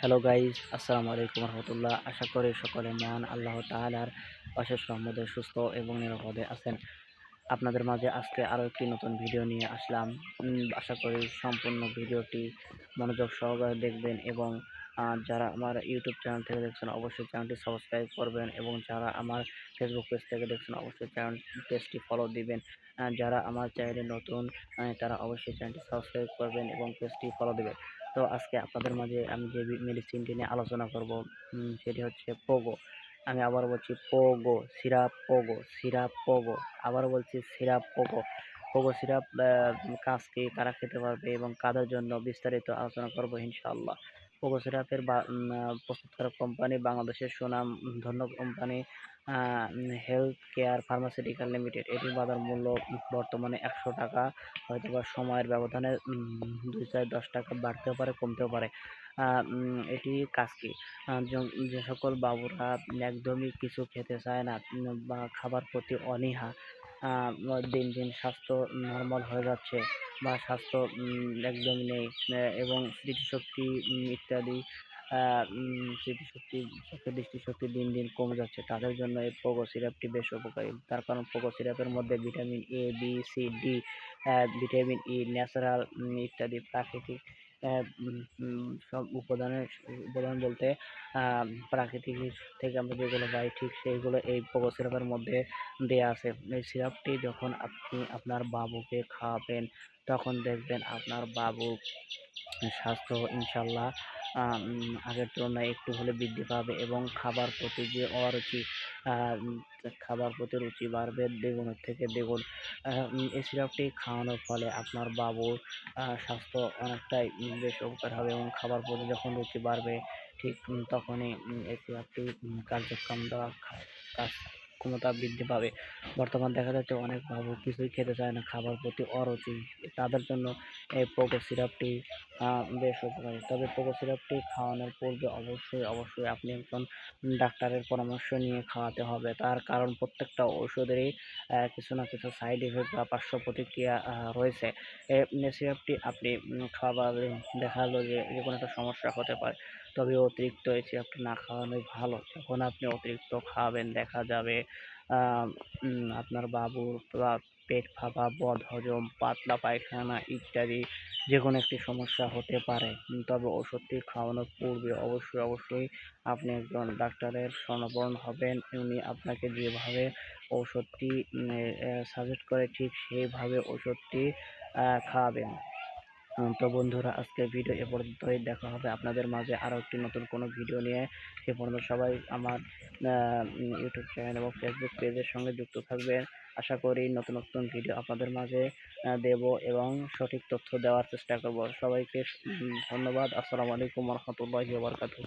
Hello guys, আসসালামু আলাইকুম রহমতুল্লাহ। আশা করি সকলে মহান আল্লাহ তাআলার অশেষ রহমতে সুস্থ এবং নিরাপদে আছেন। আপনাদের মাঝে আজকে আরও একটি নতুন ভিডিও নিয়ে আসলাম। আশা করি সম্পূর্ণ ভিডিওটি মনোযোগ সহকারে দেখবেন এবং যারা আমার ইউটিউব চ্যানেল থেকে দেখছেন অবশ্যই চ্যানেলটি সাবস্ক্রাইব করবেন এবং যারা আমার ফেসবুক পেজ থেকে দেখছেন অবশ্যই চ্যানেল পেজটি ফলো দিবেন। যারা আমার চ্যানেলে নতুন তারা অবশ্যই চ্যানেলটি সাবস্ক্রাইব করবেন এবং পেজটি ফলো দিবেন। তো আজকে আপনাদের মাঝে আমি যে মেডিসিনটি নিয়ে আলোচনা করব সেটি হচ্ছে পোগো। আমি আবার বলছি Pogo, syrup Pogo syrup Pogo. আবার বলছি সিরাপ পোগো। পোগো সিরাপ কাজকে কারা খেতে পারবে এবং কাদের জন্য বিস্তারিত আলোচনা করব ইনশাআল্লাহ। পোগো সিরাপের প্রস্তুতকারক কোম্পানি বাংলাদেশের সুনাম ধন্য company health care pharmaceutical limited এটির বাজার মূল্য বর্তমানে একশো টাকা। হয়তো বা সময়ের ব্যবধানে দুই চার দশ টাকা বাড়তেও পারে, কমতেও পারে। এটি কাজ কি? যে সকল বাবুরা একদমই কিছু খেতে চায় না বা খাবার প্রতি অনীহা দিন দিন স্বাস্থ্য নর্মাল হয়ে যাচ্ছে বা স্বাস্থ্য উম, একদমই নেই। এবং স্মৃতিশক্তি ইত্যাদি স্মৃতিশক্তি চোখের দৃষ্টিশক্তি দিন দিন কমে যাচ্ছে। তাদের জন্য এই পোগো সিরাপটি বেশ উপকারী। তার কারণ পোগো সিরাপের মধ্যে vitamin A B C D vitamin E natural ইত্যাদি প্রাকৃতিক সব উপাদানের, উপাদান বলতে প্রাকৃতিক থেকে আমরা যেগুলো পাই, ঠিক সেইগুলো এই পোগো সিরাপের মধ্যে দেয়া আছে। এই সিরাপটি যখন আপনি আপনার বাবুকে খাওয়াবেন, তখন দেখবেন আপনার বাবু স্বাস্থ্য ইনশাল্লাহ আগের তুলনায় একটু হলে বৃদ্ধি পাবে এবং খাবার প্রতি যে অরুচি খাবার প্রতি রুচি বাড়বে দ্বিগুণের থেকে দ্বিগুণ এই সিরাপটি খাওয়ানোর ফলে আপনার বাবুর স্বাস্থ্য অনেকটাই বেশ উপকার হবে এবং খাবার প্রতি যখন রুচি বাড়বে, ঠিক তখনই এই সিরাপটি কার্যক্রম দেওয়া কাজ ক্ষমতা বৃদ্ধি পাবে। বর্তমান দেখা যাচ্ছে অনেক বাবু কিছুই খেতে চায় না খাবার প্রতি অরুচি। তাদের জন্য এই পোকো সিরাপটি বেশ উপকারী। তবে পোকো সিরাপটি খাওয়ানোর পূর্বে অবশ্যই অবশ্যই আপনি একজন ডাক্তারের পরামর্শ নিয়ে খাওয়াতে হবে। তার কারণ প্রত্যেকটা ওষুধেরই কিছু না কিছু সাইড ইফেক্ট বা পার্শ্ব প্রতিক্রিয়া রয়েছে। এই সিরাপটি আপনি উম, খাওয়ালে দেখা গেলো যে যে কোনো একটা সমস্যা হতে পারে। তবে অতিরিক্ত এই সিরাপটি না খাওয়ানোই ভালো। যখন আপনি অতিরিক্ত খাওয়াবেন দেখা যাবে আপনার বাবুর পেট ফাঁপা, বদহজম, পাতলা পায়খানা ইত্যাদি যে কোনো একটি সমস্যা হতে পারে। তবে ওষুধটি খাওয়ানোর পূর্বে অবশ্যই অবশ্যই আপনি একজন ডাক্তারের শরণাপন্ন হবেন। উনি আপনাকে যেভাবে ওষুধটি সাজেস্ট করে ঠিক সেইভাবে ওষুধটি খাওয়াবেন। তো বন্ধুরা, আজকের ভিডিও এ পর্যন্তই। দেখা হবে আপনাদের মাঝে আরও একটি নতুন কোনো ভিডিও নিয়ে। সে পর্যন্ত সবাই আমার ইউটিউব চ্যানেল এবং ফেসবুক পেজের সঙ্গে যুক্ত থাকবেন। আশা করি নতুন নতুন ভিডিও আপনাদের মাঝে দেব এবং সঠিক তথ্য দেওয়ার চেষ্টা করব। সবাইকে ধন্যবাদ। আসসালামু আলাইকুম রহমতুল্লাহি বারকাতুহ।